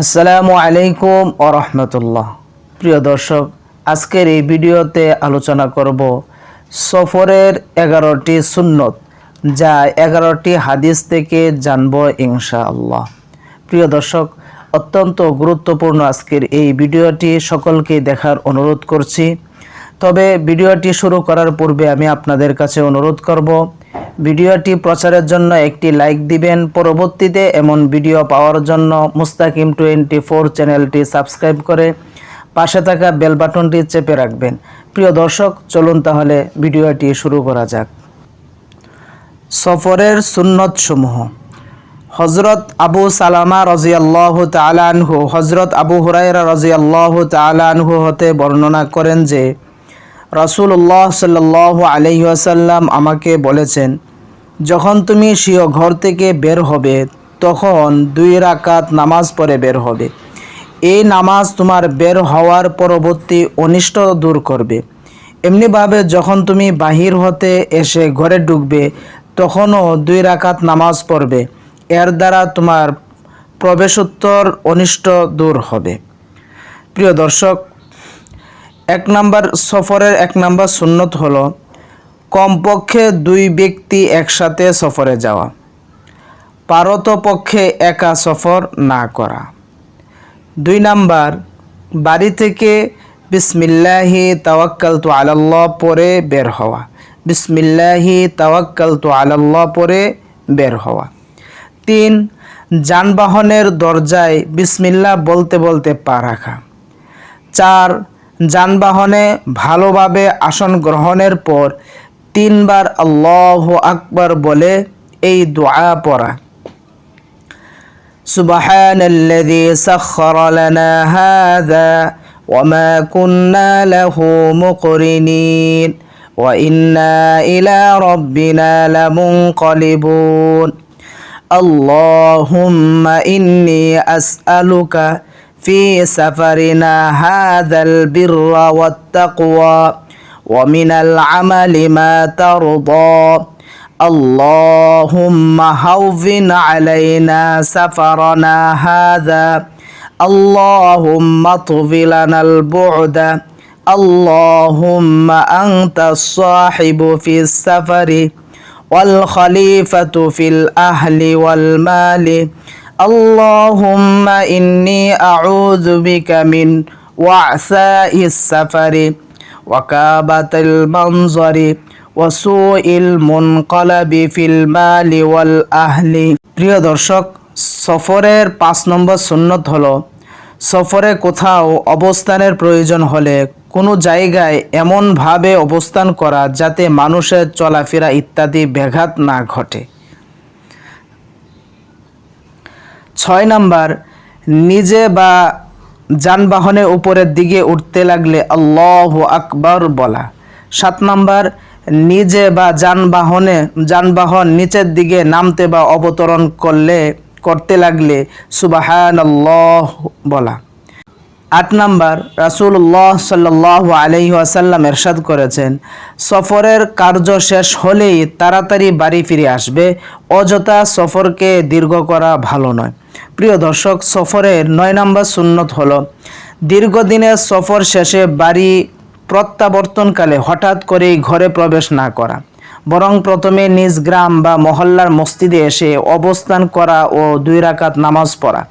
আসসালামু আলাইকুম ও রহমতুল্লাহ। প্রিয় দর্শক, আজকের এই ভিডিওতে আলোচনা করব সফরের এগারোটি সুন্নত, যা এগারোটি হাদিস থেকে জানব ইনশাআল্লাহ। প্রিয় দর্শক, অত্যন্ত গুরুত্বপূর্ণ আজকের এই ভিডিওটি সকলকে দেখার অনুরোধ করছি। তবে ভিডিওটি শুরু করার পূর্বে আমি আপনাদের কাছে অনুরোধ করব ভিডিওটি প্রচারের জন্য একটি লাইক দিবেন। পরবর্তীতে এমন ভিডিও পাওয়ার জন্য মুস্তাকিম টোয়েন্টি ফোর চ্যানেলটি সাবস্ক্রাইব করে পাশে থাকা বেল বাটনটি চেপে রাখবেন। প্রিয় দর্শক, চলুন তাহলে ভিডিওটি শুরু করা যাক। সফরের সুন্নত সমূহ হজরত আবু সালামা রাজিয়াল্লাহ তালানহু হজরত আবু হুরাইরা রাজিয়াল্লাহ তালানহু হতে বর্ণনা করেন যে, রাসূলুল্লাহ সাল্লাহ আলহিহাসাল্লাম আমাকে বলেছেন যখন তুমি স্বীয় ঘর থেকে বের হবে, তখন দুই রাকাত নামাজ পড়ে বের হবে। এই নামাজ তোমার বের হওয়ার পরবর্তী অনিষ্ট দূর করবে। এমনিভাবে যখন তুমি বাহির হতে এসে ঘরে ঢুকবে, তখনও দুই রাকাত নামাজ পড়বে। এর দ্বারা তোমার প্রবেশোত্তর অনিষ্ট দূর হবে। প্রিয় দর্শক, এক নাম্বার সফরের এক নাম্বার সুন্নত হলো কমপক্ষে দুই ব্যক্তি একসাথে সফরে যাওয়া। পারতপক্ষে একা সফর না করা। দুই নাম্বার, বাড়ি থেকে বিসমিল্লাহি তাওয়াক্কাল তু আলাল্লাহ পরে বের হওয়া। বিসমিল্লাহি তাওয়াক্কাল তু আলাল্লাহ পরে বের হওয়া। তিন, যানবাহনের দরজায় বিসমিল্লাহ বলতে বলতে পা রাখা। চার, যানবাহনে ভালোভাবে আসন গ্রহণের পর তিনবার আল্লাহ আকবার বলে এই দোয়া পড়া سبحان الذي سخر لنا هذا وما كنا له مقرنين وإنا إلى ربنا لمنقلبون اللهم إني أسألك في سفرنا هذا البر والتقوى ومن العمل ما ترضى. اللهم هون علينا سفرنا هذا. اللهم اطف لنا البعد. اللهم أنت الصاحب في السفر والخليفة في الأهل والمال. اللهم إني أعوذ بك من وعثاء السفر. ওয়াকাবাতাল মানজারি ওয়াসুইল মুনকালাবি ফিল মালি ওয়াল আহলি। প্রিয় দর্শক, সফরের পাঁচ নম্বর সুন্নত হলো, সফরে কোথাও অবস্থানের প্রয়োজন হলে কোনো জায়গায় এমনভাবে অবস্থান করা যাতে মানুষের চলাফেরা ইত্যাদি ব্যাঘাত না ঘটে। ছয় নাম্বার, নিজে বা যানবাহনে উপরের দিকে উঠতে লাগলে আল্লাহ আকবর বলা। সাত নাম্বার, নিজে বা যানবাহনে, যানবাহন নিচের দিকে নামতে বা অবতরণ করলে, করতে লাগলে সুবাহান আল্লাহ বলা। আট নাম্বার রাসুল্লাহ সাল্লাহ আলহি আসাল্লাম এরশাদ করেছেন, সফরের কার্য শেষ হলেই তাড়াতাড়ি বাড়ি ফিরে আসবে, অযথা সফরকে দীর্ঘ করা ভালো নয়। প্রিয় দর্শক সফরের নয় নাম্বার সুন্নত হলো, দীর্ঘদিনের সফর শেষে বাড়ি প্রত্যাবর্তনকালে হঠাৎ করেই ঘরে প্রবেশ না করা, বরং প্রথমে নিজ গ্রাম বা মহল্লার মসজিদে এসে অবস্থান করা ও দুই রাকাত নামাজ পড়া,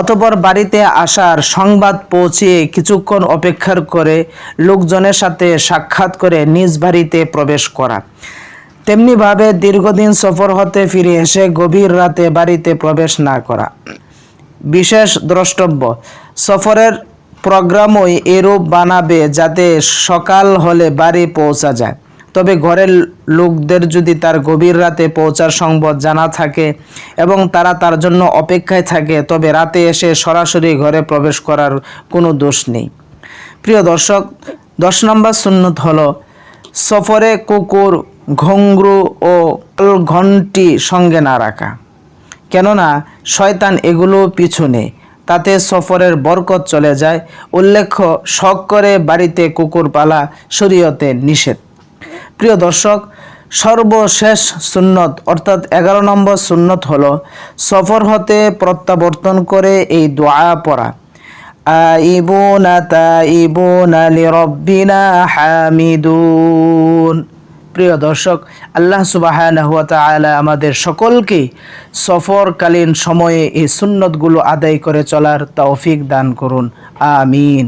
অতপর বাড়িতে আসার সংবাদ পৌঁছিয়ে কিছুক্ষণ অপেক্ষার করে লোকজনের সাথে সাক্ষাৎ করে নিজ বাড়িতে প্রবেশ করা। তেমনিভাবে দীর্ঘদিন সফর হতে ফিরে এসে গভীর রাতে বাড়িতে প্রবেশ না করা। বিশেষ দ্রষ্টব্য, সফরের প্রোগ্রামই এরূপ বানাবে যাতে সকাল হলে বাড়ি পৌঁছা যায়। তবে ঘরের লোকদের যদি তার গভীর রাতে পৌঁছার সংবাদ জানা থাকে এবং তারা তার জন্য অপেক্ষায় থাকে, তবে রাতে এসে সরাসরি ঘরে প্রবেশ করার কোনো দোষ নেই। প্রিয় দর্শক, দশ নম্বর সুন্নত হলো, সফরে কুকুর ঘঙ্গরু ও ঘন্টি সঙ্গে না রাখা। কেননা, শয়তান এগুলো পিছনে তাতে সফরের বরকত চলে যায়। উল্লেখ্য, শখ করে বাড়িতে কুকুর পালা শরীয়তে নিষেধ। প্রিয় দর্শক, সর্বশেষ সুন্নত, অর্থাৎ এগারো নম্বর সুন্নত হলো সফর হতে প্রত্যাবর্তন করে এই দোয়া পড়া। আইবুনা তাইবুনা লিরব্বিনা হামিদুন। প্রিয় দর্শক, আল্লাহ সুবাহ আমাদের সকলকে সফরকালীন সময়ে এই সুন্নতগুলো আদায় করে চলার তৌফিক দান করুন। আমিন।